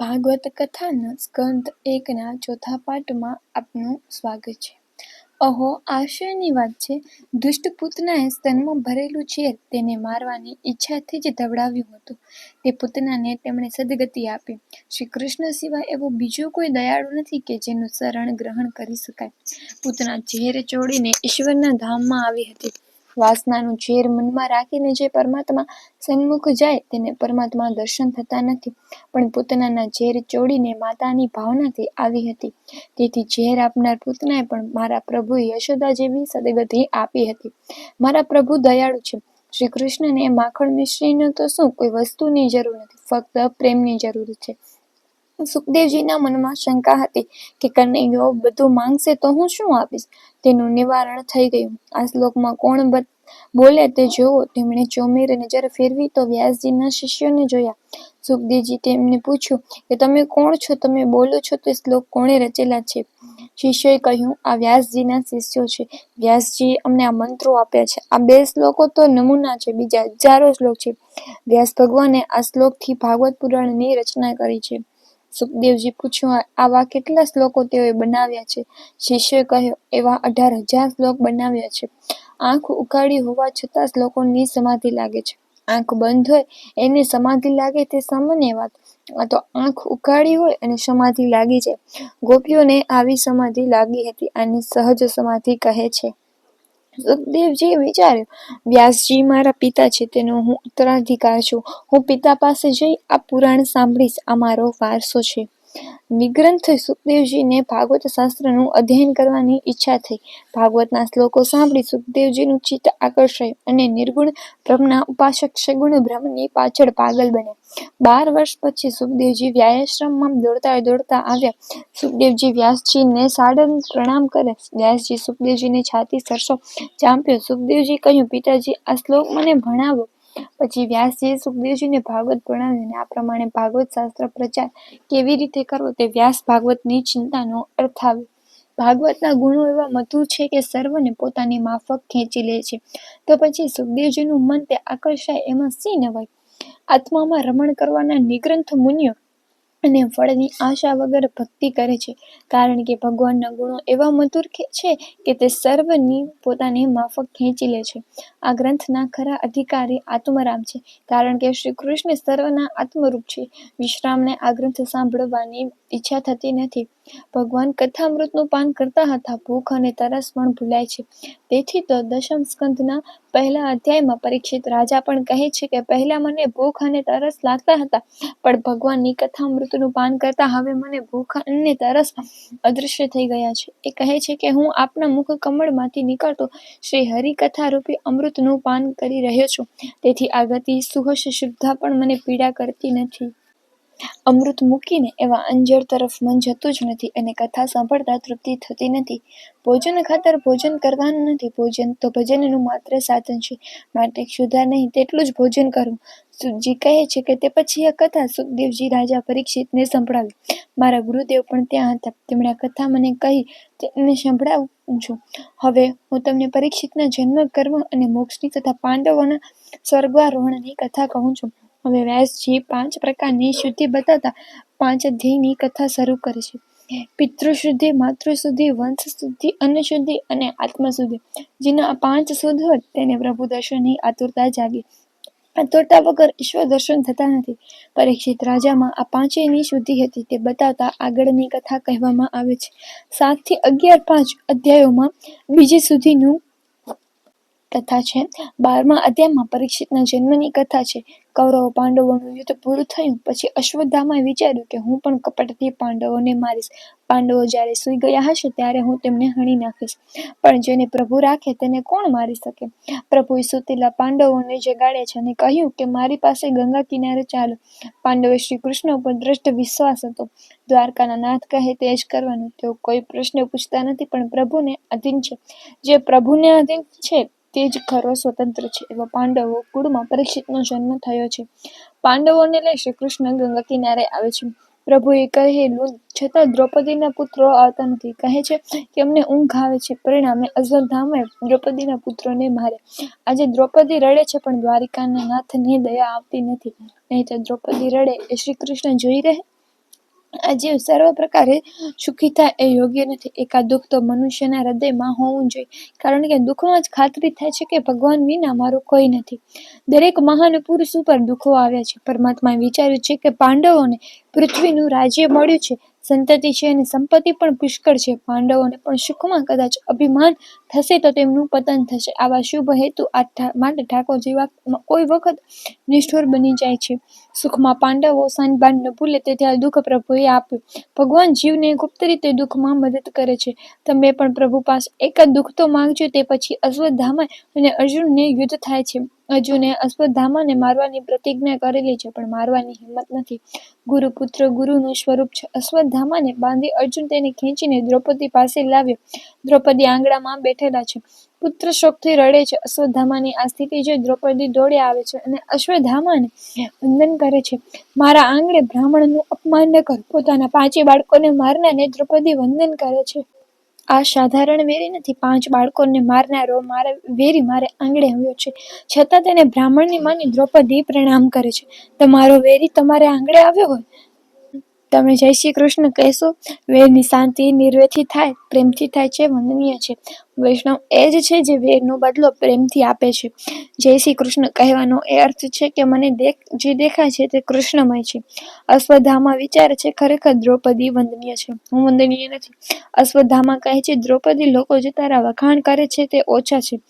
ભાગવત કથાના સ્કંદ એકના ચોથા પાઠમાં આપનું સ્વાગત છે. અહો આશ્ચર્યની વાત છે. દુષ્ટ પુતનાએ સ્તનમાં ભરેલું ઝેર તેને મારવાની ઈચ્છાથી જ ધવડાવ્યું હતું. તે પૂતનાને તેમણે સદગતિ આપી. શ્રી કૃષ્ણ સિવાય એવો બીજો કોઈ દયાળુ નથી કે જેનું શરણ ગ્રહણ કરી શકાય. પૂતના ઝેર ચોડીને ઈશ્વરના ધામમાં આવી હતી. વાસનાનું ઝેર મનમાં રાખીને જે પરમાત્મા સન્મુખ જાય તેને પરમાત્મા દર્શન થતા નથી. પણ પૂતનાના ઝેર ચોડીને માતાની ભાવનાથી આવી હતી. તેથી ઝેર આપનાર પૂતનાએ પણ મારા પ્રભુ યશોદા જેવી સદગતિ આપી હતી. મારા પ્રભુ દયાળુ છે. શ્રી કૃષ્ણને માખણ મિશ્રીને તો શું કોઈ વસ્તુની જરૂર નથી, ફક્ત પ્રેમની જરૂર છે. સુખદેવજીના મનમાં શંકા હતી કે કનૈયો બધું માંગશે તો હું શું આપીશ? તેનું નિવારણ થઈ ગયું. આ શ્લોકમાં કોણ બોલે તે જોવો. તેમણે ચોમેર નજર ફેરવી તો વ્યાસજીના શિષ્યોને જોયા. સુખદેવજી તેમને પૂછ્યું કે તમે કોણ છો? તમે બોલો છો તે શ્લોક કોણે રચેલા છે? શિષ્યોએ કહ્યું, આ વ્યાસજીના શિષ્યો છે. વ્યાસજી અમને આ મંત્રો આપ્યા છે. આ બે શ્લોકો તો નમૂના છે, બીજા હજારો શ્લોક છે. વ્યાસ ભગવાને આ શ્લોકથી ભાગવત પુરાણની રચના કરી છે. સુખદેવજી પૂછ્યું આવા કેટલા શ્લોકો તેઓએ બનાવ્યા છે? શિષ્યોએ કહ્યું, એવા અઢાર હજાર શ્લોક બનાવ્યા છે. આંખ ઉઘાડી હોવા છતાં શ્લોકોની સમાધિ લાગે છે. આંખ બંધ હોય એને સમાધિ લાગે તે સામાન્ય વાત. આ તો આંખ ઉઘાડી હોય અને સમાધિ લાગી જાય. ગોપીઓને આવી સમાધિ લાગી હતી. આને સહજ સમાધિ કહે છે. સુખદેવજી વિચાર્યું, વ્યાસજી મારા પિતા છે તેનો હું ઉત્તરાધિકાર છું. હું પિતા પાસે જઈ આ પુરાણ સાંભળીશ. આ મારો વારસો છે. નિગ્રંથ સુખદેવજીને ભાગવત શાસ્ત્રનું અધ્યયન કરવાની ઈચ્છા થઈ. ભાગવતના શ્લોકો સાંભળી સુખદેવજીનું ચિત્ત આકર્ષાયું અને નિર્ગુણ બ્રહ્મના ઉપાસક સગુણ બ્રહ્મની પાછળ પાગલ બન્યા. બાર વર્ષ પછી સુખદેવજી વ્યાયાશ્રમમાં દોડતા દોડતા આવ્યા. સુખદેવજી વ્યાસજીને સાડન પ્રણામ કરે વ્યાસજી સુખદેવજીની છાતી સરસો ચાંપ્યો. સુખદેવજી કહ્યું, પિતાજી આ શ્લોક મને ભણાવો. પછી વ્યાસજીએ સુખદેવજીને ભાગવત ભણાવ્યું આ પ્રમાણે ભાગવત શાસ્ત્ર પ્રચાર કેવી રીતે કરવો તે વ્યાસ ભાગવતની ચિંતાનો અર્થ આવે ભાગવતના ગુણો એવા મધુર છે કે સર્વને પોતાની માફક ખેંચી લે છે. તો પછી સુખદેવજીનું મન તે આકર્ષાય એમાં શી નવાય આત્મામાં રમણ કરવાના નિગ્રંથ મુનિઓ અને ફળની આશા વગર ભક્તિ કરે છે. કારણ કે ભગવાનના ગુણો એવા મધુર છે કે તે સર્વની પોતાની માફક ખેંચી લે છે. આ ગ્રંથના ખરા અધિકારી આત્મરામ છે. કારણ કે શ્રી કૃષ્ણ સર્વના આત્મરૂપ છે. વિશ્રામને આ ગ્રંથ સાંભળવાની ઈચ્છા થતી નથી. ભગવાન કથામૃતનું પાન કરતા હતા. ભૂખ અને તરસ પણ ભૂલાય છે. તેથી તો દશમ સ્કંધના પહેલા અધ્યાયમાં પરીક્ષિત રાજા પણ કહે છે કે પહેલા મને ભૂખ અને તરસ લાગતા હતા, પણ ભગવાનની કથામૃતનું પાન કરતા હવે મને ભૂખ અને તરસ અદૃશ્ય થઈ ગયા છે. એ કહે છે કે હું આપના મુખ કમળમાંથી નીકળતો શ્રી હરિકથારૂપી અમૃતનું પાન કરી રહ્યો છું. તેથી આ ગતિ, સુહસ શુદ્ધા પણ મને પીડા કરતી નથી. અમૃત મૂકીને એવા અંજળ તરફ મન જતું જ નથી અને કથા સાંભળતા તૃપ્તિ થતી નથી. ભોજન ખાતર ભોજન કરવાનું નથી. ભોજન તો ભજનનું માત્ર સાધન છે. માટે ક્ષુધા નહીં તેટલું જ ભોજન કરવું. સુખજી કહે છે કે તે પછી આ કથા સુખદેવજી રાજા પરીક્ષિતને સંભળાવી. મારા ગુરુદેવ પણ ત્યાં હતા. તેમણે આ કથા મને કહી તેને સંભળાવું છું. હવે હું તમને પરીક્ષિતના જન્મ, કર્મ અને મોક્ષની તથા પાંડવોના સ્વર્ગારોહણની કથા કહું છું. હવે વ્યાસજી પાંચ પ્રકારની શુદ્ધિ બતાવતા પાંચ ધ્યેયની કથા શરૂ કરે છે. પિતૃશુદ્ધિ, માતૃશુદ્ધિ, વંશશુદ્ધિ, અન્નશુદ્ધિ અને આત્મશુદ્ધિ. જેના આ પાંચ શુદ્ધ હોય તેને પ્રભુ દર્શનની આતુરતા જાગી આતુરતા વગર ઈશ્વર દર્શન થતા નથી. પરીક્ષિત રાજામાં આ પાંચેયની શુદ્ધિ હતી તે બતાવતા આગળની કથા કહેવામાં આવે છે. સાતથી અગિયાર પાંચ અધ્યાયોમાં બીજી શુદ્ધિની કથા છે. બારમા અધ્યાયમાં પરીક્ષિતના જન્મની કથા છે. કૌરવ પાંડવોનું યુદ્ધ પૂરું થયું પછી અશ્વત્થામાએ વિચાર્યું કે હું પણ કપટથી પાંડવોને મારીશ. પાંડવો જ્યારે સૂઈ ગયા હશે ત્યારે હું તેમને હણી નાખીશ. પણ જેને પ્રભુ રાખે તેને કોણ મારી શકે? પ્રભુએ સુતીલા પાંડવોને જગાડ્યા છે અને કહ્યું કે મારી પાસે ગંગા કિનારે ચાલો. પાંડવે શ્રી કૃષ્ણ ઉપર દ્રષ્ટ વિશ્વાસ હતો. દ્વારકાના નાથ કહે તે જ કરવાનું. તેઓ કોઈ પ્રશ્ન પૂછતા નથી પણ પ્રભુને અધીન છે. જે પ્રભુને અધીન છે તે જ ખરો સ્વતંત્ર છે. એવા પાંડવો કુળમાં પરીક્ષિતનો જન્મ થયો છે. પાંડવોને લઈ શ્રીકૃષ્ણ ગંગા કિનારે આવે છે. પ્રભુએ કહેલું છતાં દ્રૌપદીના પુત્રો આવતા નથી. કહે છે કે અમને ઊંઘ આવે છે. પરિણામે અશ્વત્થામાએ દ્રૌપદીના પુત્રોને માર્યા. આજે દ્રૌપદી રડે છે પણ દ્વારિકાના નાથને દયા આવતી નથી. નહીં તો દ્રૌપદી રડે એ શ્રી કૃષ્ણ જોઈ રહે? આ જીવ સર્વ પ્રકારે સુખી થાય એ યોગ્ય નથી. એકાદ દુઃખ તો મનુષ્યના હૃદયમાં હોવું જોઈએ. કારણ કે દુઃખમાં જ ખાતરી થાય છે કે ભગવાન વિના મારું કોઈ નથી. દરેક મહાન પુરુષ ઉપર દુઃખો આવ્યા છે. પરમાત્માએ વિચાર્યું છે કે પાંડવોને પૃથ્વીનું રાજ્ય મળ્યું છે. સંતતિ છે અને સંપત્તિ પણ પુષ્કળ છે. પાંડવોને પણ સુખમાં કદાચ અભિમાન થશે તો તેમનું પતન થશે. આવા શુભ હેતુ આ માટે ઠાકોર જેવા કોઈ વખત નિષ્ઠોર બની જાય છે. સુખમાં પાંડવો સાનબાન ન ભૂલે તે ત્યારે દુઃખ પ્રભુએ આપ્યું. ભગવાન જીવને ગુપ્ત રીતે દુઃખમાં મદદ કરે છે. તમે પણ પ્રભુ પાસે એક જ દુઃખ તો માંગજો, તે પછી અશ્વત્થામા અને અર્જુનને યુદ્ધ થાય છે. અર્જુને અશ્વત્થામાને મારવાની પ્રતિજ્ઞા કરેલી છે, પણ મારવાની હિંમત નથી. ગુરુ પુત્ર ગુરુનું સ્વરૂપ છે. અશ્વત્થામાને બાંધી અર્જુન તેને ખેંચીને દ્રૌપદી પાસે લાવ્યો. દ્રૌપદી આંગણામાં બેઠેલા છે. પુત્ર શોકથી રડે છે. અશ્વત્થામાની આ સ્થિતિ જોઈ દ્રૌપદી દોડે આવે છે અને અશ્વત્થામાને વંદન કરે છે. મારા આંગણે બ્રાહ્મણનું અપમાન ન કર. પોતાના પાંચે બાળકોને મારનારને દ્રૌપદી વંદન કરે છે. આ સાધારણ વેરી નથી. પાંચ બાળકોને મારનારો, મારે, વેરી મારે આંગળે આવ્યો છે. છતાં તેને બ્રાહ્મણની માની દ્રૌપદી પ્રણામ કરે છે. તમારો વેરી તમારે આંગળે આવ્યો હોય? તમે જય શ્રી કૃષ્ણ કહેશો? વેરની શાંતિ નિર્વેથી થાય, પ્રેમથી થાય છે, વંદનીય છે. વૈષ્ણવ એ જ છે જે વેરનો બદલો પ્રેમથી આપે છે. જય શ્રી કૃષ્ણ કહેવાનો એ અર્થ છે કે મને દેખ, જે દેખાય છે તે કૃષ્ણમય છે. અશ્વત્થામા વિચાર છે ખરેખર દ્રૌપદી વંદનીય છે. હું વંદનીય નથી. અશ્વત્થામા કહે છે, દ્રૌપદી લોકો જે તારા વખાણ કરે છે તે ઓછા છે.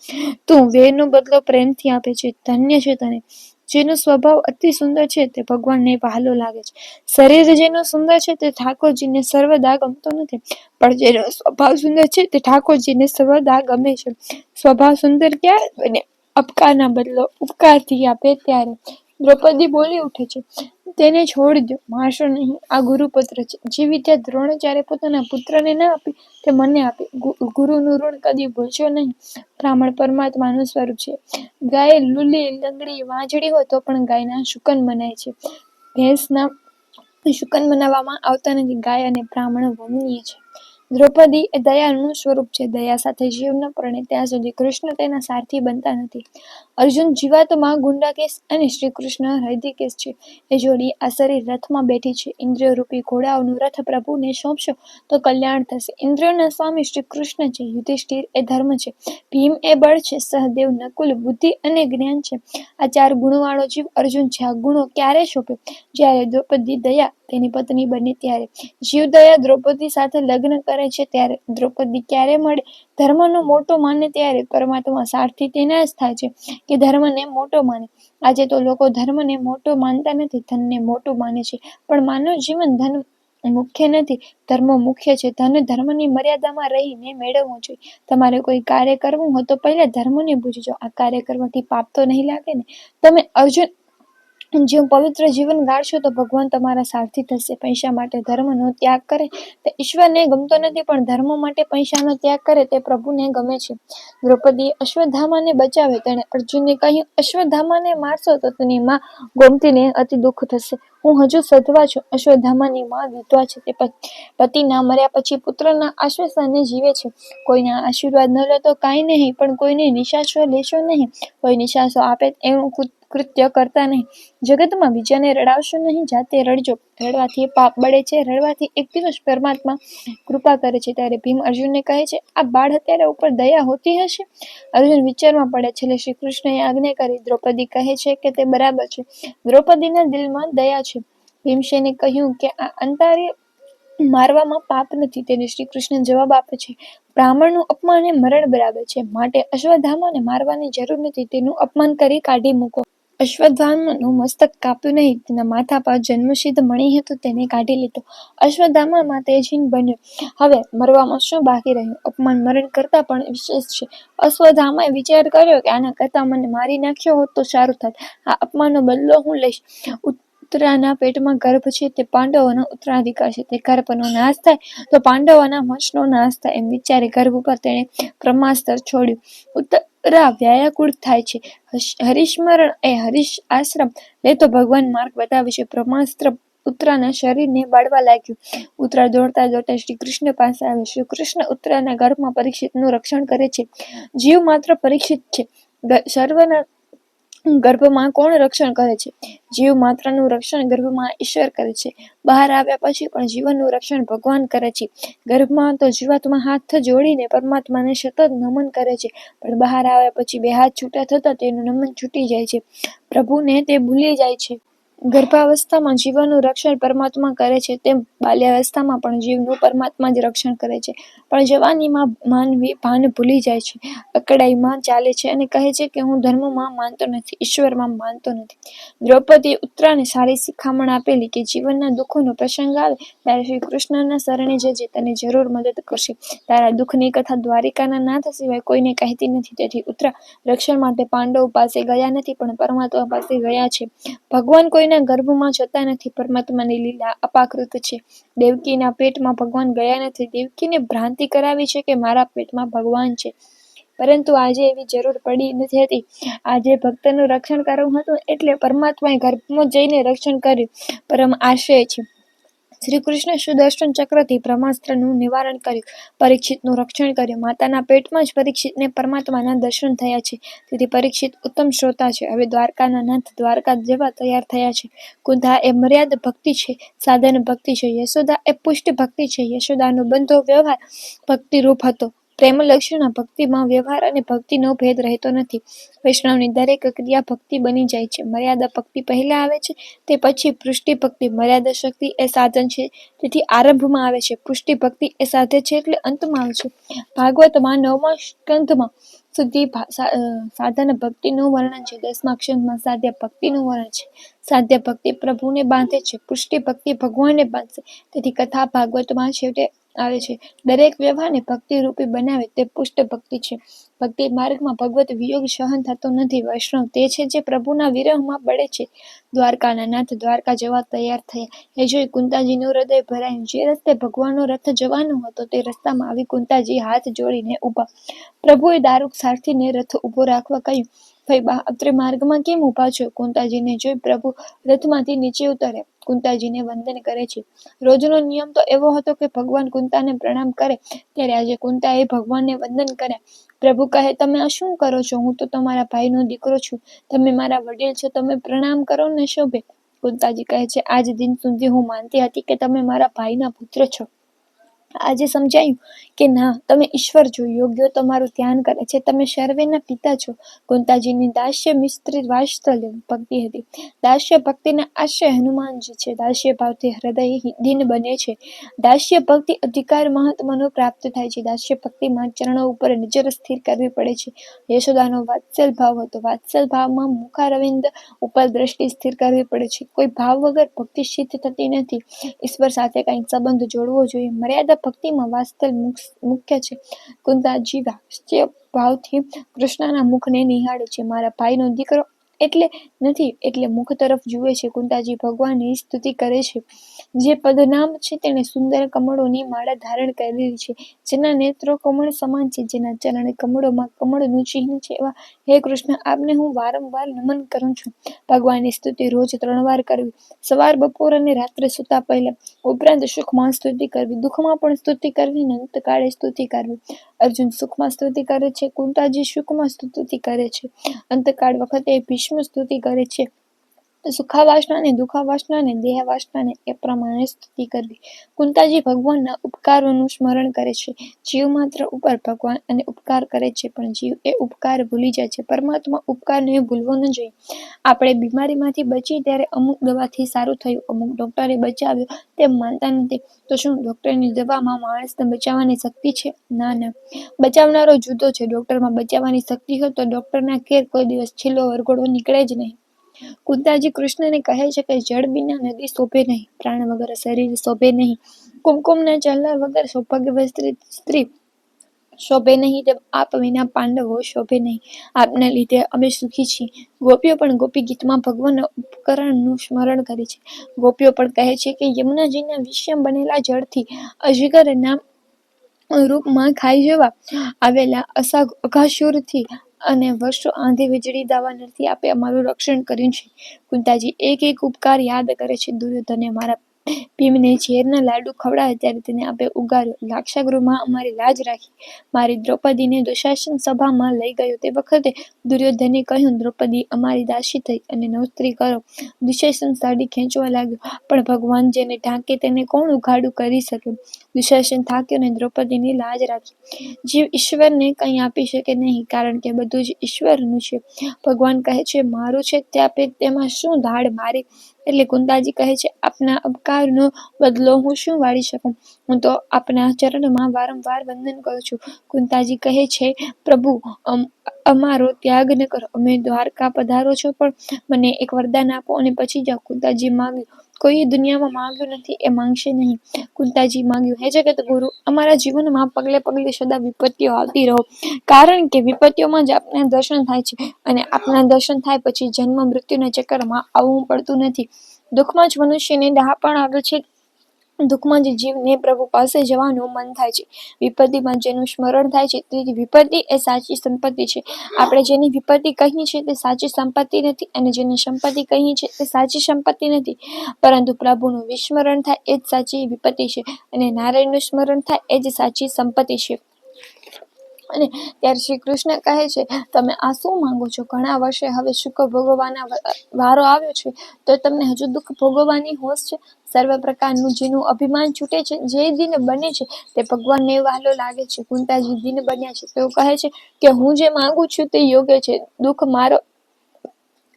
તું વેરનો બદલો પ્રેમથી આપે છે. ધન્ય છે તને. જેનો સ્વભાવ અતિ સુંદર છે તે ભગવાનને વહાલો લાગે છે. શરીર જેનો સુંદર છે તે ઠાકોરજીને સર્વદા ગમતો નથી. પણ જેનો સ્વભાવ સુંદર છે તે ઠાકોરજીને સર્વદા ગમે છે. સ્વભાવ સુંદર ક્યારે બને અપકારના બદલો ઉપકારથી આપે ત્યારે. દ્રૌપદી બોલી ઉઠે છે, તેને છોડી દો મારશો નહીં. આ ગુરુપુત્ર છે. જે વિદ્યા દ્રોણાચાર્ય પોતાના પુત્રને ના આપી, તે મને આપી. ગુરુનું ઋણ કદી ભૂલશો નહીં. બ્રાહ્મણ પરમાત્માનું સ્વરૂપ છે. ગાય લુલી લંગડી વાંજળી હોય તો પણ ગાયના શુકન મનાય છે. ભેંસના શુકન મનાવવામાં આવતા નથી. ગાય અને બ્રાહ્મણ વમનીય છે. દ્રૌપદી એ દયાનું સ્વરૂપ છે. દયા સાથે જીવ પરણે ત્યાં સુધી કૃષ્ણ તેના સારથી બનતા નથી. અર્જુન જીવાતમાં ગુંડાકેશ અને શ્રી કૃષ્ણ હૃદયકેશ છે. એ જોડી આ શરીર રથમાં બેઠી છે. ઇન્દ્રિયો રૂપી ઘોડાઓનું રથ પ્રભુને સોંપશો તો કલ્યાણ થશે. ઇન્દ્રિયોના સ્વામી શ્રી કૃષ્ણ છે. યુધિષ્ઠિર એ ધર્મ છે. ભીમ એ બળ છે. સહદેવ નકુલ, બુદ્ધિ અને જ્ઞાન છે. આ ચાર ગુણવાળો જીવ અર્જુન છે. આ ગુણો ક્યારે શોભે જ્યારે દ્રૌપદી દયા તેની પત્ની બને ત્યારે. જીવ દ્રૌપદી સાથે લગ્ન કરે છે ત્યારે દ્રૌપદી ક્યારે મળે? ધર્મનો મોટો માને ત્યારે પરમાત્મા સારથી તેના જ થાય છે કે ધર્મને મોટો માને. આજે તો લોકો ધર્મને મોટો માનતા નથી, ધનને મોટું માને છે. પણ માનવ જીવન ધન મુખ્ય નથી. ધર્મ મુખ્ય છે. ધન ધર્મની મર્યાદામાં રહીને મેળવવું જોઈએ. તમારે કોઈ કાર્ય કરવું હોય તો પહેલા ધર્મને પૂછજો આ કાર્ય કરવાથી પાપ તો નહીં લાગે ને? તમે અર્જુન જેવું પવિત્ર જીવન ગાળશો તો ભગવાન તમારા સારથી થશે. પૈસા માટે ધર્મનો ત્યાગ કરે. તે ઈશ્વરને ગમતો નથી, પણ ધર્મ માટે પૈસાનો ત્યાગ કરે તે પ્રભુને ગમે છે. દ્રૌપદીએ અશ્વધામાને બચાવે. તેણે અર્જુનને કહ્યું અશ્વધામાને મારશો તો તેની માં ગોમતીને અતિ દુઃખ થશે. હું હજુ સધવા છું. અશ્વધામાની માં વિધવા છે. તે પતિ, પતિના મર્યા પછી પુત્રના આશ્વાસને જીવે છે. કોઈના આશીર્વાદ ન લો તો કાંઈ નહીં, પણ કોઈને નિશાસો લેશો નહીં. કોઈ નિશાસો આપે એવું કૃત્ય કરતા નહીં. જગતમાં બીજાને રડાવશો નહીં, જાતે રડજો. રડવાથી પાપ બળે છે. રડવાથી એક દિવસ પરમાત્મા કૃપા કરે છે ત્યારે ભીમ અર્જુનને કહે છે, આ બાળ હત્યારા ઉપર દયા હોતી હશે? અર્જુન વિચારમાં પડે, છેલ્લે શ્રી કૃષ્ણએ આજ્ઞા કરી. દ્રૌપદી કહે છે કે તે બરાબર છે. દ્રૌપદીના દિલમાં દયા છે. ભીમસેને કહ્યું કે આ અંતારે મારવામાં પાપ નથી. તેને શ્રી કૃષ્ણ જવાબ આપે છે, બ્રાહ્મણનું અપમાન એ મરણ બરાબર છે. માટે અશ્વધામાને મારવાની જરૂર નથી. તેનું અપમાન કરી કાઢી મૂકો. અશ્વત્થામાનું મસ્તક કાપ્યું નહીં. તેના માથા પર જન્મસિદ્ધ મણી હતું તેને કાઢી લીધો. અશ્વત્થામામાં તેજીન બન્યો. હવે મરવામાં શું બાકી રહ્યું? અપમાન મરણ કરતાં પણ વિશેષ છે. અશ્વત્થામાએ વિચાર કર્યો કે આના કરતાં મને મારી નાખ્યો હોત તો સારું થાત. આ અપમાનનો બદલો હું લઈશ. ઉત્તરાના પેટમાં ગર્ભ છે તે પાંડવોનો ઉત્તરાધિકાર છે. તે ગર્ભનો નાશ થાય તો પાંડવોના વંશનો નાશ થાય એમ વિચારી ગર્ભ ઉપર તેણે બ્રહ્માસ્ત્ર છોડ્યું. ઉત્તરા વ્યાયાકુળ થાય છે. હરિસ્મરણ એ હરીશ આશ્રમ લેતો ભગવાન માર્ગ બતાવે છે. બ્રહ્માસ્ત્ર ઉત્તરાના શરીરને બાળવા લાગ્યું. ઉત્તરા દોડતા દોડતા શ્રી કૃષ્ણ પાસે આવે. શ્રી કૃષ્ણ ઉત્તરાના ગર્ભમાં પરીક્ષિતનું રક્ષણ કરે છે. જીવ માત્ર પરીક્ષિત છે. સર્વના ગર્ભમાં કોણ રક્ષણ કરે છે? જીવ માત્રનું રક્ષણ ગર્ભમાં ઈશ્વર કરે છે. બહાર આવ્યા પછી પણ જીવનનું રક્ષણ ભગવાન કરે છે. ગર્ભમાં તો જીવાત્મા હાથ જોડીને પરમાત્માને સતત નમન કરે છે. પણ બહાર આવ્યા પછી બે હાથ છૂટા થતા તેનું નમન છૂટી જાય છે. પ્રભુને તે ભૂલી જાય છે. ગર્ભાવસ્થામાં જીવનનું રક્ષણ પરમાત્મા કરે છે, તેમ બાલ્યાવસ્થામાં પણ જીવનું પરમાત્મા જ રક્ષણ કરે છે. પણ જવાનીમાં માનવી ભાન ભૂલી જાય છે અકડાઈમાં ચાલે છે અને કહે છે કે હું ધર્મમાં માનતો નથી, ઈશ્વરમાં માનતો નથી. દ્રૌપદીએ ઉત્તરાને સારી શિખામણ આપેલી કે જીવનના દુઃખોનો પ્રસંગ આવે, ત્યારે શ્રી કૃષ્ણના શરણે જજે, તને જરૂર મદદ કરશે. તારા દુઃખની કથા દ્વારિકાના નાથ સિવાય કોઈને કહેતી નથી. તેથી ઉત્તરા રક્ષણ માટે પાંડવ પાસે ગયા નથી, પણ પરમાત્મા પાસે ગયા છે. ભગવાન કોઈના ગર્ભમાં જતા નથી, પરમાત્માની લીલા અપાકૃત છે. દેવકીના પેટમાં ભગવાન ગયા નથી. દેવકીને ભ્રાંતિ કરાવી છે કે મારા પેટમાં ભગવાન છે. પરંતુ આજે એવી જરૂર પડી નથી હતી. આજે ભક્તનું રક્ષણ કરવું હતું એટલે પરમાત્માએ ગર્ભમાં જઈને રક્ષણ કર્યું. પરમ આશ્રય છે. શ્રી કૃષ્ણ સુદર્શન ચક્રથી બ્રહ્માસ્ત્રનું નિવારણ કર્યું, પરીક્ષિતનું રક્ષણ કર્યું. માતાના પેટમાં જ પરીક્ષિતને પરમાત્માના દર્શન થયા છે. તેથી પરીક્ષિત ઉત્તમ શ્રોતા છે. હવે દ્વારકાના નાથ દ્વારકા જેવા તૈયાર થયા છે. કુંધા એ મર્યાદ ભક્તિ છે, સાધન ભક્તિ છે, યશોદા એ પુષ્ટ ભક્તિ છે. યશોદાનો બંધો વ્યવહાર ભક્તિરૂપ હતો. પ્રેમલક્ષણા ભક્તિમાં વ્યવહાર અને ભક્તિનો ભેદ રહેતો નથી. વૈષ્ણવની દરેક ક્રિયા ભક્તિ બની જાય છે. મર્યાદા ભક્તિ પહેલા આવે છે, તે પછી પુષ્ટિ ભક્તિ. મર્યાદા શક્તિ એ સાધન છે, તેથી આરંભમાં આવે છે. પુષ્ટિ ભક્તિ એ સાધે છે એટલે અંતમાં આવે છે. ભાગવતમાં નવમા સ્કંધમાં સુધી સાધન ભક્તિનું વર્ણન છે. દસમા ક્ષંધમાં સાધ્ય ભક્તિનું વર્ણન છે. સાધ્ય ભક્તિ પ્રભુને બાંધે છે. પુષ્ટિ ભક્તિ ભગવાનને બાંધશે. તેથી કથા ભાગવતમાં છેવટે આવે છે. દરેક વ્યવહારને ભક્તિરૂપી બનાવે તે પુષ્ટ ભક્તિ છે. ભક્તિ માર્ગમાં ભગવત વિયોગ સહન થતો નથી. વૈષ્ણવ તે છે જે પ્રભુના વિરહમાં બળે છે. દ્વારકાના નાથ દ્વારકા જવા તૈયાર થયા. એ જોઈ કુંતાજીનું હૃદય ભરાયું. જે રસ્તે ભગવાનનો રથ જવાનો હતો તે રસ્તામાં આવી કુંતાજી હાથ જોડીને ઊભા. પ્રભુએ દારૂક સારથીને રથ ઊભો રાખવા કહ્યું ભાઈ બા, અત્રે માર્ગમાં કેમ ઊભા છો? કુંતાજીને જોઈ પ્રભુ રથમાંથી નીચે ઉતરે. કુંતાજીને વંદન કરે છે. રોજનો નિયમ તો એવો હતો કે ભગવાન કુંતાને પ્રણામ કરે, ત્યારે આજે કુંતાએ ભગવાનને વંદન કર્યા. પ્રભુ કહે, તમે આ શું કરો છો? હું તો તમારા ભાઈનો દીકરો છું. તમે મારા વડીલ છો. તમે પ્રણામ કરો ને શોભે. કુંતાજી કહે છે, આજ દિન સુધી હું માનતી હતી કે તમે મારા ભાઈના પુત્ર છો. આજે સમજાયું કે ના, તમે ઈશ્વર છો, યોગ્ય તમારું ધ્યાન કરે છે. તમે શર્વેના પિતા છો. કુંતાજીની દાસ્ય મિસ્ત્રી વાત્સલ્ય ભક્તિ હતી. દાસ્ય ભક્તિના આશય હનુમાનજી છે. દાસ્ય ભાવથી હૃદય દિન બને છે. દાસ્ય ભક્તિ અધિકાર મહાત્માનો પ્રાપ્ત થાય છે. દાસ્ય ભક્તિમાં ચરણો ઉપર નજર સ્થિર કરવી પડે છે. યશોદાનો વાત્સલ ભાવ હતો. વાત્સલ ભાવમાં મુખારવિંદ ઉપર દ્રષ્ટિ સ્થિર કરવી પડે છે. કોઈ ભાવ વગર ભક્તિ સિદ્ધ થતી નથી. ઈશ્વર સાથે કંઈક સંબંધ જોડવો જોઈએ. મર્યાદા ભક્તિમાં વાસ્તવ મુખ્ય છે. કુંતાજી વાત્સલ્ય ભાવથી કૃષ્ણના મુખને નિહાળે છે. મારા ભાઈનો દીકરો એટલે નથી, એટલે મુખ તરફ જુએ છે. કુંતાજી ભગવાનની સ્તુતિ કરે છે. જે પદનામ છે, તેણે સુંદર કમળોની માળા ધારણ કરેલી છે. જેના નેત્રો કમળ સમાન છે, જેના ચરણ કમળોમાં કમળનું ચિહ્ન છે એવા હે કૃષ્ણ, આપને હું વારંવાર નમન કરું છું. ભગવાનની સ્તુતિ રોજ ત્રણ વાર કરવી. સવાર, બપોર અને રાત્રે સૂતા પહેલા ઉપરાંત સુખમાં સ્તુતિ કરવી. દુઃખમાં પણ સ્તુતિ કરવી અને અંતકાળે સ્તુતિ કરવી. અર્જુન સુખમાં સ્તુતિ કરે છે, કુંતાજી સુખમાં સ્તુતિ કરે છે. અંતકાળ વખતે ભીષ્મ સ્તુતિ કરે છે. સુખાવાસનાને, દુઃખાવાસનાને, દેહવાસનાને એ પ્રમાણે સ્તુતિ કરવી. કુંતાજી ભગવાનના ઉપકારોનું સ્મરણ કરે છે. જીવ માત્ર ઉપર ભગવાન અને ઉપકાર કરે છે, પણ જીવ એ ઉપકાર ભૂલી જાય છે. પરમાત્મા ઉપકારને ભૂલવો ન જોઈએ. આપણે બીમારીમાંથી બચી ત્યારે અમુક દવાથી સારું થયું, અમુક ડૉક્ટરે બચાવ્યું, તેમ માનતા નથી. તો શું ડૉક્ટરની દવામાં માણસને બચાવવાની શક્તિ છે? ના ના. બચાવનારો જુદો છે. ડૉક્ટરમાં બચાવવાની શક્તિ હોય તો ડૉક્ટરના કેર કોઈ દિવસ છેલ્લો વરઘોડો નીકળે જ નહીં. કુંતાજી કૃષ્ણને કહે છે કે જળ વિના નદી શોભે નહીં, પ્રાણ વગર શરીર શોભે નહીં. કુમકુમના ચાલના વગર સૌભાગ્યવસ્ત્રી સ્ત્રી શોભે નહીં તેમ આપ વિના પાંડવો શોભે નહીં. આપના લીધે અમે સુખી છીએ. ગોપીઓ પણ ગોપી ગીતમાં ભગવાનના ઉપકરણનું સ્મરણ કરે છે. ગોપીઓ પણ કહે છે કે યમુનાજીના વિષમ બનેલા જળથી અજગર નામ રૂપમાં ખાઈ જવા આવેલા અસા અઘાસુરથી અને વર્ષો આંધી વીજળી દાવા નથી આપે અમારું રક્ષણ કર્યું છે. કુંતાજી, એક એક ઉપકાર યાદ કરે છે દુર્યોધને. મારા ભીમને ઝેરના લાડુ ખવડાવ્યા ત્યારે તેને આપે ઉગાર્યો. લાક્ષાગૃહમાં અમારી લાજ રાખી. મારી દ્રૌપદીને દુશાસન સભામાં લઈ ગયો. તે વખતે દુર્યોધને કહ્યું, દ્રૌપદી, અમારી દાસી થઈ અને નવસ્ત્રી કરો. દુશાસન સાડી ખેંચવા લાગ્યો. પણ ભગવાન જેને ઢાંકે તેને કોણ ઉઘાડું કરી શકે? દુશાસન થાક્યો અને દ્રૌપદીની લાજ રાખી. જીવ ઈશ્વરને કંઈ આપી શકે નહીં, કારણ કે બધું જ ઈશ્વરનું છે. ભગવાન કહે છે, મારું છે ત્યાં તેમાં શું ધાડ મારી? એટલે કુંતાજી કહે છે, આપના અપકારનો બદલો હું શું વાળી શકું? હું તો આપના ચરણમાં વારંવાર વંદન કરું છું. કુંતાજી કહે છે, પ્રભુ, અમ- અમારો ત્યાગ ન કરો. અમે દ્વારકા પધારો છો પણ મને એક વરદાન આપો. અને પછી જાઓ કુંતાજી માંગ્યું. કોઈએ દુનિયામાં માંગ્યું નથી, એ માંગશે નહીં. કુંતાજી માંગ્યું, હે જગત ગુરુ અમારા જીવનમાં પગલે પગલે સદા વિપત્તિઓ આવતી રહો. કારણ કે વિપત્તિઓમાં જ આપના દર્શન થાય છે અને આપના દર્શન થાય પછી જન્મ મૃત્યુના ચક્કરમાં આવવું પડતું નથી. દુઃખમાં જ મનુષ્યને ડહાપણ આવે છે દુઃખમાં જ જીવને પ્રભુ પાસે જવાનું મન થાય છે. વિપત્તિમાં જેનું સ્મરણ થાય છે તે વિપત્તિ એ સાચી સંપત્તિ છે. આપણે જેની વિપત્તિ કહીએ છીએ તે સાચી સંપત્તિ નથી અને જેની સંપત્તિ કહીએ છીએ તે સાચી સંપત્તિ નથી. પરંતુ પ્રભુનું વિસ્મરણ થાય એ જ સાચી વિપત્તિ છે અને નારાયણનું સ્મરણ થાય એ જ સાચી સંપત્તિ છે. અને ત્યારે શ્રી કૃષ્ણ કહે છે, તમે આ શું માંગો છો? ઘણા વર્ષે હવે સુખ ભોગવવાના વારો આવ્યો છે, તો તમને હજુ દુઃખ ભોગવવાની હોશ છે? સર્વ પ્રકારનું જેનું અભિમાન છૂટે છે. જે દિન બને છે, તે ભગવાનને વહાલો લાગે છે. કુંતાજી દિન બન્યા છે. તેઓ કહે છે કે, હું જે માંગુ છું તે યોગ્ય છે. દુઃખ મારો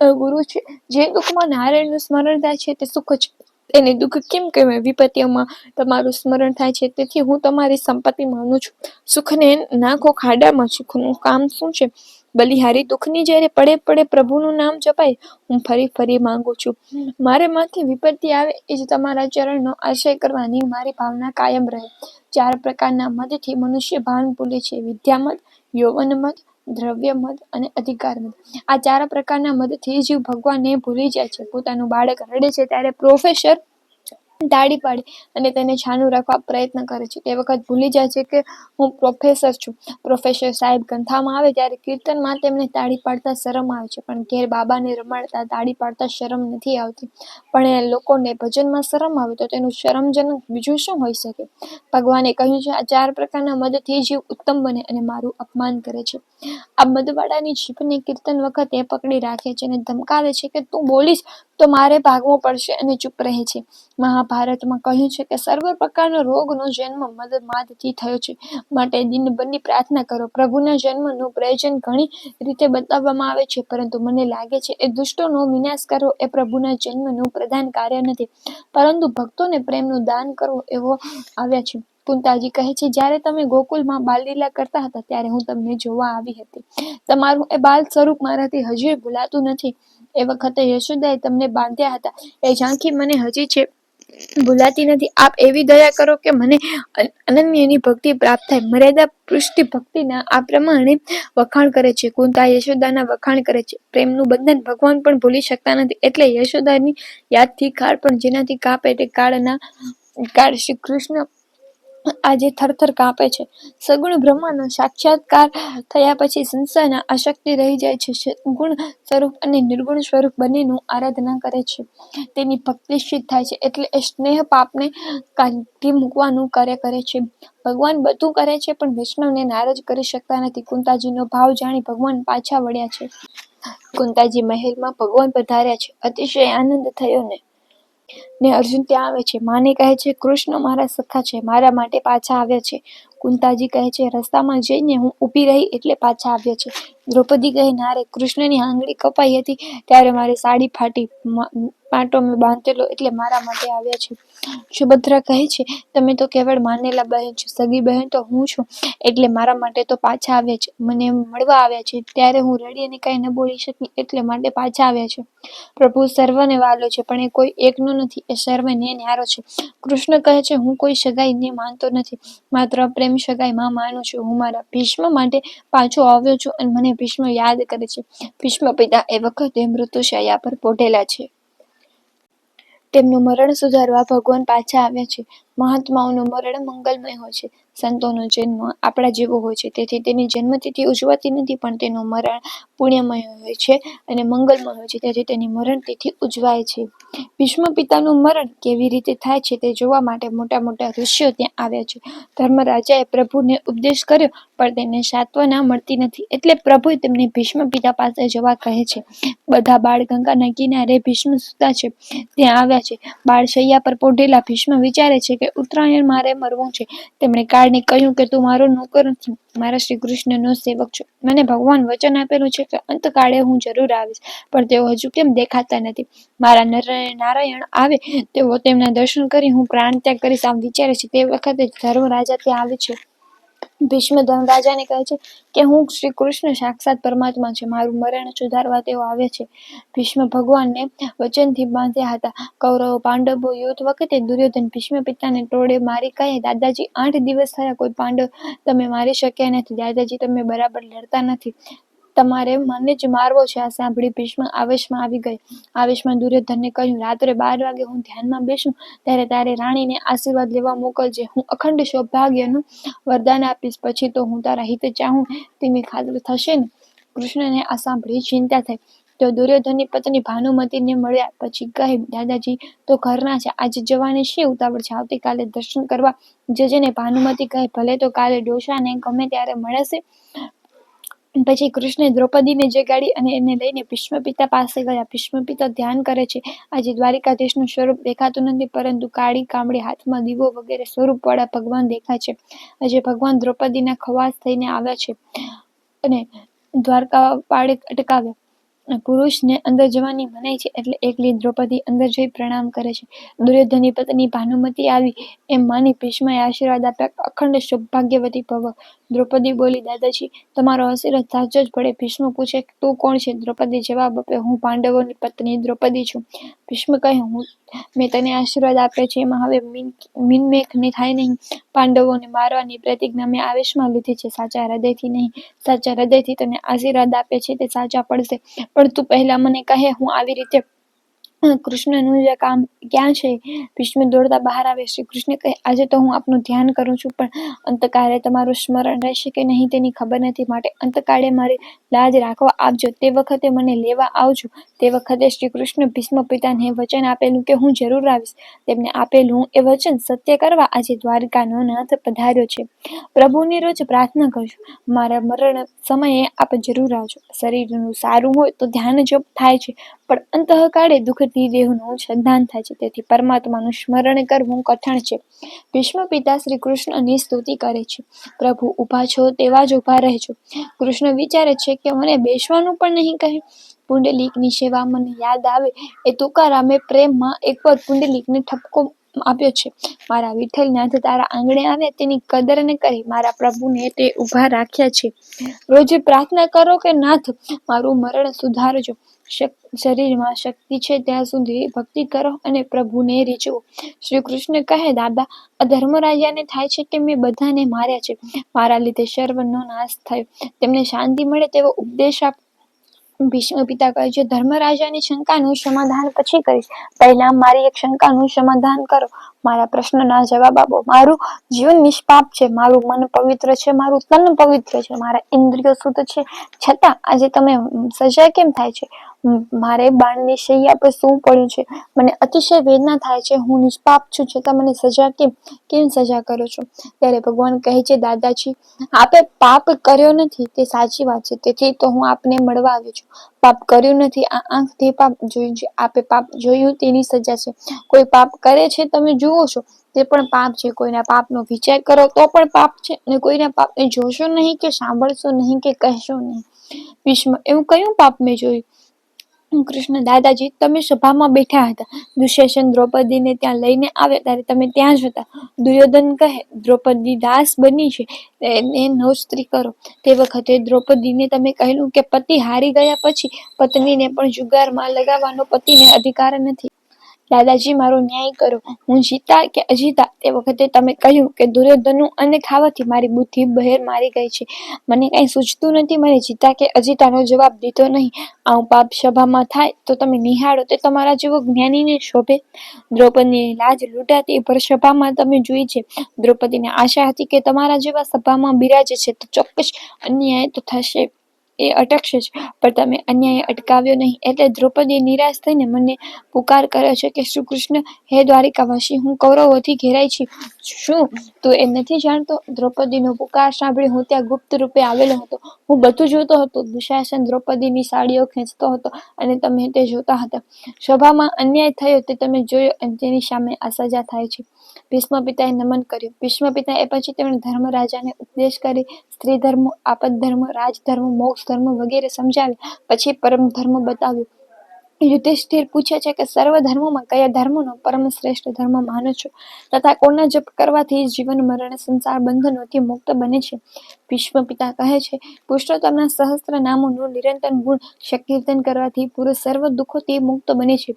ગુરુ છે. જે દુઃખમાં નારાયણનું સ્મરણ થાય છે, તે સુખ છે એને દુઃખ કેમ કહેવાય? વિપત્તિઓમાં તમારું સ્મરણ થાય છે. તેથી હું તમારી સંપત્તિ માનું છું. સુખને નાખો ખાડામાં. સુખનું કામ શું છે? બલિહારી દુઃખની જ્યારે પડે પડે પ્રભુનું નામ જપાય, હું ફરી ફરી માંગુ છું. મારે માથે વિપત્તિ આવે એ જ તમારા ચરણનો આશય કરવાની મારી ભાવના કાયમ રહે. ચાર પ્રકારના મતથી મનુષ્ય ભાન ભૂલે છે. વિદ્યામદ યૌવનમદ દ્રવ્યમદ અને અધિકાર મત આ ચાર પ્રકારના મદથી જીવ ભગવાનને ભૂલી જાય છે. પોતાનું બાળક રડે છે ત્યારે પ્રોફેસર તાળી પાડી અને તેને છાનું રાખવા પ્રયત્ન કરે છે. તે વખત ભૂલી જાય છે કે હું પ્રોફેસર છું. પ્રોફેસર સાહેબ ગંથામાં આવે ત્યારે કીર્તનમાં તેમને તાળી પાડતા શરમ આવે છે. પણ ઘેર બાબાને રમાડતા તાળી પાડતા શરમ નથી આવતી. પણ એ લોકોને ભજનમાં શરમ આવે તો તેનું શરમજનક બીજું શું હોઈ શકે? ભગવાને કહ્યું છે, આ ચાર પ્રકારના મદથી જીવ ઉત્તમ બને અને મારું અપમાન કરે છે. આ મદવાડાની જીભને કીર્તન વખતે પકડી રાખે છે અને ધમકાવે છે કે તું બોલીશ તો મારે ભાગવું પડશે અને ચૂપ રહે છે. મહાભારતમાં કહ્યું છે કે સર્વ પ્રકારના રોગનો જન્મ મદમાદથી થયો છે. માટે દિનબંધી પ્રાર્થના કરો. પ્રભુના જન્મનું પ્રયોજન ઘણી રીતે બતાવવામાં આવે છે, પરંતુ મને લાગે છે એ દુષ્ટોનો વિનાશ કરવો એ પ્રભુના જન્મનું પ્રધાન કાર્ય નથી. પરંતુ ભક્તોને પ્રેમનું દાન કરવું એવો આવ્યા છે. કુંતાજી કહે છે, જ્યારે તમે ગોકુલમાં બાલલીલા કરતા હતા, ત્યારે હું તમને જોવા આવી હતી. તમારું એ બાલ સ્વરૂપ મારાથી હજી ભૂલાતું નથી. એ વખતે યશોદાએ તમને બાંધ્યા હતા. એ ઝાંખી મને હજી છે, ભૂલાતી નથી. આપ એવી દયા કરો કે મને અનન્યની ભક્તિ પ્રાપ્ત થાય. મર્યાદા પૃષ્ઠ ભક્તિના આ પ્રમાણે વખાણ કરે છે. કુંતા યશોદાના વખાણ કરે છે. પ્રેમનું બંધન ભગવાન પણ ભૂલી શકતા નથી. એટલે યશોદાની યાદથી કાળ પણ જેનાથી કાપે તે કાળના, કાળ શ્રી કૃષ્ણ આજે થરથર કાંપે છે, સગુણ બ્રહ્માનો સાક્ષાત્કાર થયા પછી સંસારના આશક્તિ રહી જાય છે ગુણ સ્વરૂપ અને નિર્ગુણ સ્વરૂપ બંનેનું આરાધના કરે છે. તેની ભક્તિ સિદ્ધ થાય છે, એટલે એ સ્નેહ પાપને કાઢી મૂકવાનું કાર્ય કરે છે. ભગવાન બધું કરે છે, પણ વૈષ્ણવને નારાજ કરી શકતા નથી. કુંતાજીનો ભાવ જાણી ભગવાન પાછા વળ્યા છે. કુંતાજી મહેલમાં ભગવાન પધાર્યા છે. અતિશય આનંદ થયો ને ને અર્જુન ત્યાં આવે છે. માને કહે છે, કૃષ્ણ મારા સખા છે, મારા માટે પાછા આવ્યા છે. કુંતાજી કહે છે, રસ્તામાં જઈને હું ઊભી રહી એટલે પાછા આવ્યા છે. દ્રૌપદી કહે નારે કૃષ્ણની આંગળી કપાઈ હતી ત્યારે મારી સાડી ફાટી પાટો મેં બાંધેલો એટલે મારા માટે આવ્યા છે. સુભદ્રા કહે છે, તમે તો કેવળ માનેલા બહેન છો, સગી બહેન તો હું છું, એટલે મારા માટે તો પાછા આવ્યા છે. મને મળવા આવ્યા છે, ત્યારે હું રડી અને કાંઈ ન બોલી શકી, એટલે માટે પાછા આવ્યા છે. પ્રભુ, સર્વને વાલો છે, પણ એ કોઈ એકનો નથી, એ સર્વને ન્યારો છે. કૃષ્ણ કહે છે, હું કોઈ સગાઈને માનતો નથી, માત્ર પ્રેમ સગાઈમાં માનું છું. હું મારા ભીષ્મ માટે પાછો આવ્યો છું અને મને ભીષ્મ યાદ કરે છે. ભીષ્મ પિતા એ વખતે મૃત્યુશયા પર પોઢેલા છે. તેમનું મરણ સુધારવા ભગવાન પાછા આવ્યા છે. મહાત્માઓનું મરણ મંગલમય હોય છે. સંતોનો જન્મ આપણા જેવો હોય છે. તેથી તેની જન્મતિથિ ઉજવાતી નથી, પણ તેનું મરણ પુણ્યમય હોય છે અને મંગલમય હોય છે. તેથી તેની મરણ તિથિ ઉજવાય છે. ભીષ્મ પિતાનું મરણ કેવી રીતે થાય છે તે જોવા માટે મોટા મોટા ઋષિઓ ત્યાં આવ્યા છે. ધર્મરાજાએ પ્રભુને ઉપદેશ કર્યો પણ તેને સાત્વના મળતી નથી. એટલે પ્રભુ તેમને ભીષ્મ પિતા પાસે જવા કહે છે. બધા બાળ ગંગાના કિનારે ભીષ્મ સુતા છે. ત્યાં આવ્યા છે. બાળ શૈયા પર પોઢેલા ભીષ્મ વિચારે છે કે ઉત્તરાયણ મારે મરવું છે. તેમણે કાળને કહ્યું કે તું મારો નોકર નથી. મારા શ્રી કૃષ્ણનો સેવક છું. મને ભગવાન વચન આપેલું છે કે અંતકાળે હું જરૂર આવીશ. પણ તેઓ હજુ કેમ દેખાતા નથી? મારા નર- નારાયણ આવે, તેઓ તેમના દર્શન કરી હું પ્રાણ ત્યાગ કરીશ આમ વિચારે છે. તે વખતે ધર્મરાજા ત્યાં આવે છે. ભીષ્મ ધર્મરાજાને કહે છે કે હું શ્રી કૃષ્ણ સાક્ષાત પરમાત્મા છે. મારું મરણ સુધારવા તેઓ આવે છે. ભીષ્મ ભગવાનને વચનથી બાંધ્યા હતા. કૌરવો, પાંડવો, યુદ્ધ વખતે દુર્યોધન ભીષ્મ પિતાને ટોળે મારી કહે, દાદાજી, આઠ દિવસ થયા, કોઈ પાંડવ તમે મારી શક્યા નથી. દાદાજી, તમે બરાબર લડતા નથી. તમારે મને જ મારવો છે, આ સાંભળી ભીષ્મ આવેશમાં આવી ગઈ. આવેશમાં દુર્યોધનને કહ્યું, રાત્રે બાર વાગે હું ધ્યાનમાં બેસું, ત્યારે તારે રાણીને આશીર્વાદ લેવા મોકલજે. હું અખંડ સૌભાગ્યનું વરદાન આપીશ. પછી તો હું તારા હિત ચાહું, તેની ખાતર થશે ને? કૃષ્ણને આ સાંભળી ચિંતા થઈ. તો દુર્યોધનની પત્ની ભાનુમતીને મળ્યા. પછી કહે, દાદાજી, તો ઘરના છે. આજે જવાની છે ઉતાવળ છે? આવતીકાલે દર્શન કરવા જજે ને. ભાનુમતી કહે, ભલે તો કાલે ડોસાને ગમે ત્યારે મળશે. પછી કૃષ્ણે દ્રૌપદીને જગાડી અને એને લઈને ભીષ્મ પિતા પાસે ગયા. ભીષ્મ પિતા ધ્યાન કરે છે. આજે દ્વારિકાધીશનું સ્વરૂપ દેખાતું નથી, પરંતુ કાળી કામળી હાથમાં દીવો વગેરે સ્વરૂપવાળા ભગવાન દેખાય છે. આજે ભગવાન દ્રૌપદીના ખવાસ થઈને આવ્યા છે અને દ્વારકા પાડે અટકાવ્યા. પુરુષને અંદર જવાની મનાઈ છે એટલે એકલી દ્રૌપદી અંદર જઈ પ્રણામ કરે છે. દુર્યોધનની પત્ની ભાનુમતી આવી, એમ માની ભીષ્મએ આશીર્વાદ આપ્યા. અખંડ સૌભાગ્યવતી ભવ. દ્રૌપદી બોલી, દાદાજી, તમારો આશીર્વાદ સાચો જ પડે. ભીષ્મ પૂછે, તું કોણ છે? દ્રૌપદી જવાબ આપે, હું પાંડવોની પત્ની દ્રૌપદી છું. ભીષ્મ કહે, હું મેં તને આશીર્વાદ આપ્યો છે. એમાં હવે મીન, મીનમેખ ને થાય નહીં. પાંડવોને મારવાની પ્રતિજ્ઞા મેં આવેશમાં લીધી છે. સાચા હૃદયથી નહીં, સાચા હૃદયથી તને આશીર્વાદ આપે છે તે સાચા પડશે. પણ તું પહેલા મને કહે હું આવી રીતે કૃષ્ણનું જે કામ ક્યાં છે, ભીષ્મ દોડતા બહાર આવે શ્રી કૃષ્ણ કહે, આજે તો હું આપનું ધ્યાન કરું છું, પણ અંતકાળે તમારું સ્મરણ રહેશે કે નહીં તેની ખબર નથી. માટે અંતકાળે મારી લાજ રાખવા આવજો. તે વખતે મને લેવા આવજો. તે વખતે શ્રી કૃષ્ણ ભીષ્મ પિતાને વચન આપેલું કે હું જરૂર આવીશ. તેમને આપેલું એ વચન સત્ય કરવા આજે દ્વારકાનો નાથ પધાર્યો છે. પ્રભુની રોજ પ્રાર્થના કરજો. મારા મરણ સમયે આપ જરૂર આવજો. શરીરનું સારું હોય તો ધ્યાન જપ થાય છે. પણ અંતઃકાળે દુઃખથી દેહનું સંધાન થાય છે, તેથી પરમાત્માનું સ્મરણ કરવું કઠણ છે. ભીષ્મ પિતા શ્રી કૃષ્ણની સ્તુતિ કરે છે. પ્રભુ, ઊભા છો તેવા જ ઊભા રહેજો. કૃષ્ણ વિચારે છે કે મને બેસવાનું પણ નહીં કહે. પુંડલિકની સેવા મને યાદ આવે. એ તુકારામે પ્રેમમાં એકવાર પુંડલિકને ઠપકો આપ્યો છે. મારા વિઠ્ઠલનાથ તારા આંગણે આવ્યા તેની કદર ને કરી મારા પ્રભુને તે ઊભા રાખ્યા છે. રોજ પ્રાર્થના કરો કે નાથ, મારું મરણ સુધારજો. શરીરમાં શક્તિ છે ત્યાં સુધી ભક્તિ કરો અને પ્રભુને રીચો શ્રી કૃષ્ણ કહે, દાદા અધર્મ રાજાને થાય છે કે મેં બધાને માર્યા છે? મારા લીધે સર્વનો નાશ થયો. તેમને શાંતિ મળે તેવો ઉપદેશ આપ ભીષ્મ પિતા કહે છે, ધર્મરાજાની શંકાનું સમાધાન પછી કરીશ. પહેલા મારી એક શંકાનું સમાધાન કરો. મારા પ્રશ્નના જવાબ આપો. મારું જીવન નિષ્પાપ છે. મારું મન પવિત્ર છે. મારું તન પવિત્ર છે. મારા ઇન્દ્રિયો શુદ્ધ છે. છતાં આજે તમે સજા કેમ થાય છે? મારે બાણની શૈયા પર શું પડ્યું છે. મને અતિશય વેદના થાય છે. હું નિષ્પાપ છું. છતાં મને સજા કેમ કેમ સજા કરો છો? ત્યારે ભગવાન કહે છે, દાદાજી, આપે પાપ કર્યો નથી. તે સાચી વાત છે. તેથી તો હું આપને મળવા આવ્યો છું. પાપ કર્યું નથી. આ આંખથી પાપ જોયું છે. આપે પાપ જોયું તેની સજા છે. કોઈ પાપ કરે છે, તમે જુઓ છો. તે પણ પાપ છે. કોઈના પાપનો વિચાર કરો તો પણ પાપ છે અને કોઈના પાપને જોશો નહીં કે સાંભળશો નહીં કે કહેશો નહીં. ભીષ્મ એવું કયું પાપ મેં જોયું? કૃષ્ણ દાદાજી, તમે સભામાં બેઠા હતા. દુશાસન દ્રૌપદીને ત્યાં લઈને આવ્યા ત્યારે તમે ત્યાં જ હતા. દુર્યોધન કહે, દ્રૌપદી દાસ બની છે એને નવ સ્ત્રી કરો. તે વખતે દ્રૌપદીને તમે કહેલું કે પતિ હારી ગયા પછી પત્નીને પણ જુગારમાં લગાવવાનો પતિને અધિકાર નથી. દાદાજી, મારો ન્યાય કરો. હું જીતા કે અજીતા તે વખતે તમે કહ્યું કે દુર્યોધનનું અન્ન ખાવાથી મારી બુદ્ધિ બહેર મારી ગઈ છે. મને કાંઈ સૂચતું નથી, મને જીતા કે અજીતાનો જવાબ દીધો નહીં. આવું પાપ સભામાં થાય તો તમે નિહાળો, તે તમારા જેવો જ્ઞાનીને શોભે. દ્રૌપદીની લાજ લૂંટાતી પર સભામાં તમે જોઈ છે. દ્રૌપદીને આશા હતી કે તમારા જેવા સભામાં બિરાજે છે તો ચોક્કસ અન્યાય તો થશે. એ અટકશે જ. પણ તમે અન્યાય અટકાવ્યો નહીં એટલે દ્રૌપદી નિરાશ થઈને મને પુકાર કર્યો છે કે શ્રી કૃષ્ણ હે દ્વારિકાવાસી હું કૌરવોથી ઘેરાઈ છું. શું? તું એ નથી જાણતો? દ્રૌપદીનો પુકાર સાંભળી હું ત્યાં ગુપ્ત રૂપે આવેલો હતો. હું બધું જોતો હતો. દુશાસન દ્રૌપદીની સાડીઓ ખેંચતો હતો અને તમે તે જોતા હતા. સભામાં અન્યાય થયો તે તમે જોયો અને તેની સામે આ સજા થાય છે. ભીષ્મ પિતાએ નમન કર્યું. ભીષ્મ પિતાએ પછી તેમણે ધર્મરાજાને ઉપદેશ કરી સ્ત્રી ધર્મ આપદ ધર્મ રાજધર્મ મોક્ષ ધર્મ વગેરે સમજાવ્યા. પછી પરમ ધર્મ બતાવ્યો. યુધિષ્ઠિર પૂછે છે કે સર્વ ધર્મોમાં કયા ધર્મનો પરમ શ્રેષ્ઠ ધર્મ માનો છો? તથા કોના જપ કરવાથી જીવન, મરણ, સંસાર બંધનોથી મુક્ત બને છે? ભીષ્મ પિતા કહે છે, પુરુષોત્તમના સહસ્ત્ર નામોનું નિરંતર ગુણ સંકીર્તન કરવાથી પુરુષ સર્વ દુઃખોથી મુક્ત બને છે.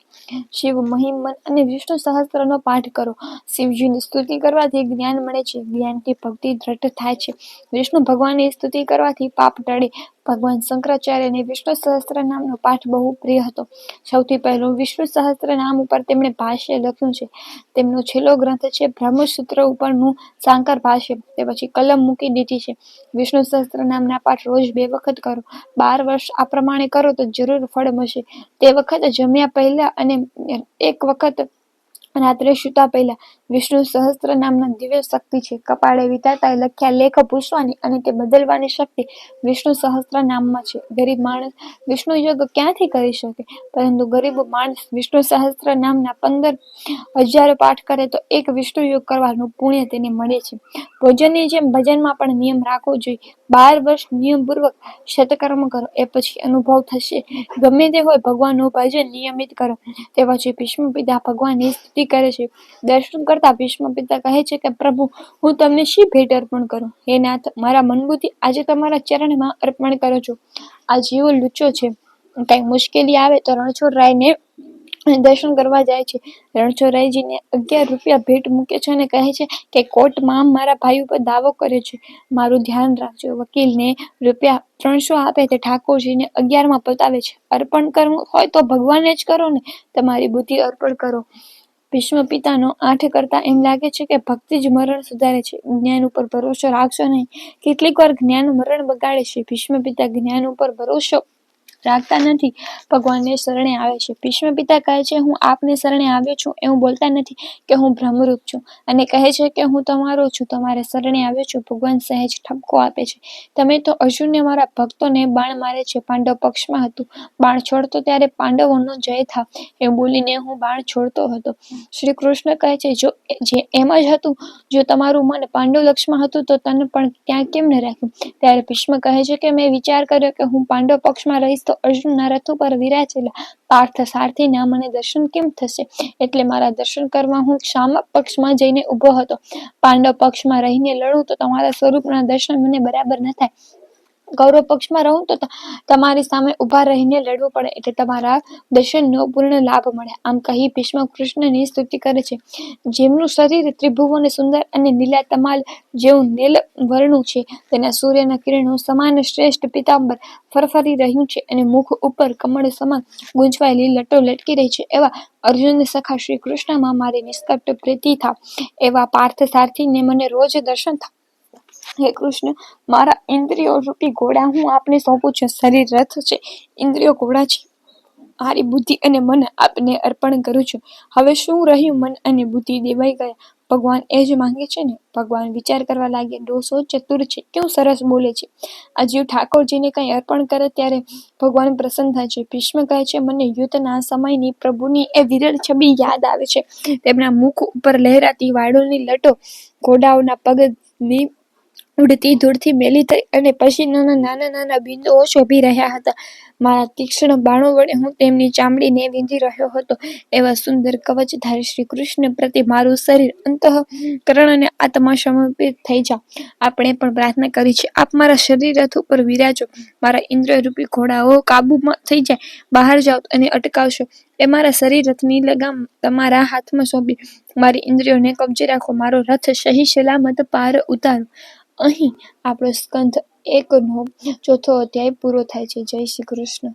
શિવ મહિમન અને વિષ્ણુ સહસ્ત્રનો પાઠ કરો. શિવજીની સ્તુતિ કરવાથી જ્ઞાન મળે છે. જ્ઞાનથી ભક્તિ દ્રઢ થાય છે. વિષ્ણુ ભગવાનની સ્તુતિ કરવાથી પાપ ટળે. ભગવાન શંકરાચાર્યને વિષ્ણુ સહસ્ત્ર નામનો પાઠ બહુ પ્રિય હતો. સૌથી પહેલું વિષ્ણુ સહસ્ત્ર નામ ઉપર તેમણે ભાષ્ય લખ્યું છે. તેમનો છેલ્લો ગ્રંથ છે બ્રહ્મસૂત્ર ઉપરનું સાંકર ભાષ્ય. તે પછી કલમ મૂકી દીધી છે. વિષ્ણુ સહસ્ત્ર નામના પાઠ રોજ બે વખત કરો. બાર વર્ષ આ પ્રમાણે કરો તો જરૂર ફળ મળશે. તે વખત જમ્યા પહેલા અને એક વખત રાત્રે સૂતા પહેલા વિષ્ણુ સહસ્ત્ર નામના દિવ્ય શક્તિ છે. કપાળે વિતાતા લખ્યા લેખ પૂછવાની અને તે બદલવાની શક્તિ વિષ્ણુ સહસ્ત્ર નામમાં છે. ગરીબ માણસ વિષ્ણુ યોગ ક્યાંથી કરી શકે? પરંતુ ગરીબ માણસ વિષ્ણુ સહસ્ત્ર નામના પંદર હજારો પાઠ કરે તો એક વિષ્ણુ યોગ કરવાનું પુણ્ય તેને મળે છે. ભોજનની જેમ ભજનમાં પણ નિયમ રાખવો જોઈએ. બાર વર્ષ નિયમપૂર્વક શતકર્મ કરો, એ પછી અનુભવ થશે. ગમે તે હોય ભગવાનનું ભજન નિયમિત કરો. તે પછી ભીષ્મ પિતા ભગવાનની સ્તુતિ કરે છે. દર્શન કરતા ભીષ્મ પિતા કહે છે કે, પ્રભુ, હું તમને શી ભેટ અર્પણ કરું? હે નાથ, મારા મનબુદ્ધિ આજે તમારા ચરણમાં અર્પણ કરો છો. આ જીવો લુચ્ચો છે. કંઈક મુશ્કેલી આવે તો રણછોડરાયને દર્શન કરવા જાય છે. રણછોડરાયજીને અગિયાર રૂપિયા ભેટ મૂકે છે અને કહે છે કે, કોર્ટમાં મારા ભાઈ ઉપર દાવો કરે છે. મારું ધ્યાન રાખજો. વકીલને રૂપિયા ત્રણસો આપે તે ઠાકોરજીને અગિયારમાં પતાવે છે. અર્પણ કરવું હોય તો ભગવાનને જ કરો ને. તમારી બુદ્ધિ અર્પણ કરો. ભીષ્મ પિતાનો આઠ કરતા એમ લાગે છે કે ભક્તિ જ મરણ સુધારે છે. જ્ઞાન ઉપર ભરોસો રાખશો નહીં. કેટલીક વાર જ્ઞાન મરણ બગાડે છે. ભીષ્મ પિતા જ્ઞાન ઉપર ભરોસો રાખતા નથી. ભગવાનને શરણે આવે છે. ભીષ્મ પિતા કહે છે, હું આપને શરણે આવ્યો છું. એવું બોલતા નથી કે હું ભ્રમરૂપ છું. અને કહે છે કે, હું તમારો છું. તમારે શરણે આવ્યો છું. ભગવાન સહેજ ઠપકો આપે છે. તમે તો અર્જુનને મારા ભક્તોને બાણ મારે છે. પાંડવ પક્ષમાં હતું. બાણ છોડતો ત્યારે પાંડવોનો જય થા. એ બોલીને હું બાણ છોડતો હતો. શ્રી કૃષ્ણ કહે છે, જો જે એમ જ હતું, જો તમારું મન પાંડવ લક્ષમાં હતું, તો તને પણ ત્યાં કેમ ન રાખ્યું? ત્યારે ભીષ્મ કહે છે કે, મેં વિચાર કર્યો કે હું પાંડવ પક્ષમાં રહીશ તો અર્જુનના રથ ઉપર વિરાજેલા પાર્થ સારથીના મને દર્શન કેમ થશે? એટલે મારા દર્શન કરવા હું શામક પક્ષમાં જઈને ઊભો હતો. પાંડવ પક્ષમાં રહીને લડું તો તમારા સ્વરૂપના દર્શન મને બરાબર ન થાય. કૌરવ પક્ષમાં રહું તો તમારી સામે ઊભા રહીને લડવું પડે એટલે તમારા દર્શનનો પૂર્ણ લાભ મળે. આમ કહી ભીષ્મ કૃષ્ણની સ્તુતિ કરે છે. જેમનું શરીર ત્રિભુવન સુંદર અને નીલા તમાલ જેવું નીલ વર્ણું છે, તેના સૂર્યના કિરણો સમાન શ્રેષ્ઠ પિતાંબર ફરફરી રહ્યું છે અને મુખ ઉપર કમળ સમાન ગુંજવાયેલી લટો લટકી રહી છે. એવા અર્જુન સખા શ્રી કૃષ્ણમાં મારી નિષ્કટ પ્રીતિ થા એવા પાર્થ સારથીને મને રોજ દર્શન થાવ હે કૃષ્ણ, મારા ઇન્દ્રિયો રૂપી ઘોડા હું આપને સોંપું છું. શરીર રથ છે, ઇન્દ્રિયો ઘોડા છે. મારી બુદ્ધિ અને મન આપને અર્પણ કરું છું. હવે શું રહ્યું? મન અને બુદ્ધિ દેવાઈ ગયા. ભગવાન એ જ માંગે છે ને? ભગવાન વિચાર કરવા લાગ્યા ડોસો ચતુર છે. કેવું સરસ બોલે છે. આ જીવ ઠાકોરજીને કંઈ અર્પણ કરે ત્યારે ભગવાન પ્રસન્ન થાય છે. ભીષ્મ કહે છે, મને યુદ્ધના સમયની પ્રભુની એ વિરલ છબી યાદ આવે છે. તેમના મુખ ઉપર લહેરાતી વાળોની લટો, ઘોડાઓના પગની ઉડતી ધૂળથી મેલી થઈ અને પસીનાના નાના નાના બિંદુઓ શોભી રહ્યા હતા. મારા તીક્ષ્ણ બાણો વડે હું તેમની ચામડીને વીંધી રહ્યો હતો. એવા સુંદર કવચધારી શ્રીકૃષ્ણ પ્રતિ મારું શરીર, અંતઃકરણ અને આત્મા સમર્પિત થઈ જા આપણે પણ પ્રાર્થના કરી છે, આપ મારા શરીરરથ ઉપર વિરાજો. મારા ઇન્દ્રરૂપી ઘોડાઓ કાબૂમાં થઈ જાય. બહાર જાઓ અને અટકાવશો એ મારા શરીરરથની લગામ તમારા હાથમાં સોંપી, મારી ઇન્દ્રિયોને કબજે રાખો. મારો રથ સહી-સલામત પાર ઉતારો. અહીં આપણો સ્કંધ એકનો ચોથો અધ્યાય પૂરો થાય છે. જય શ્રી કૃષ્ણ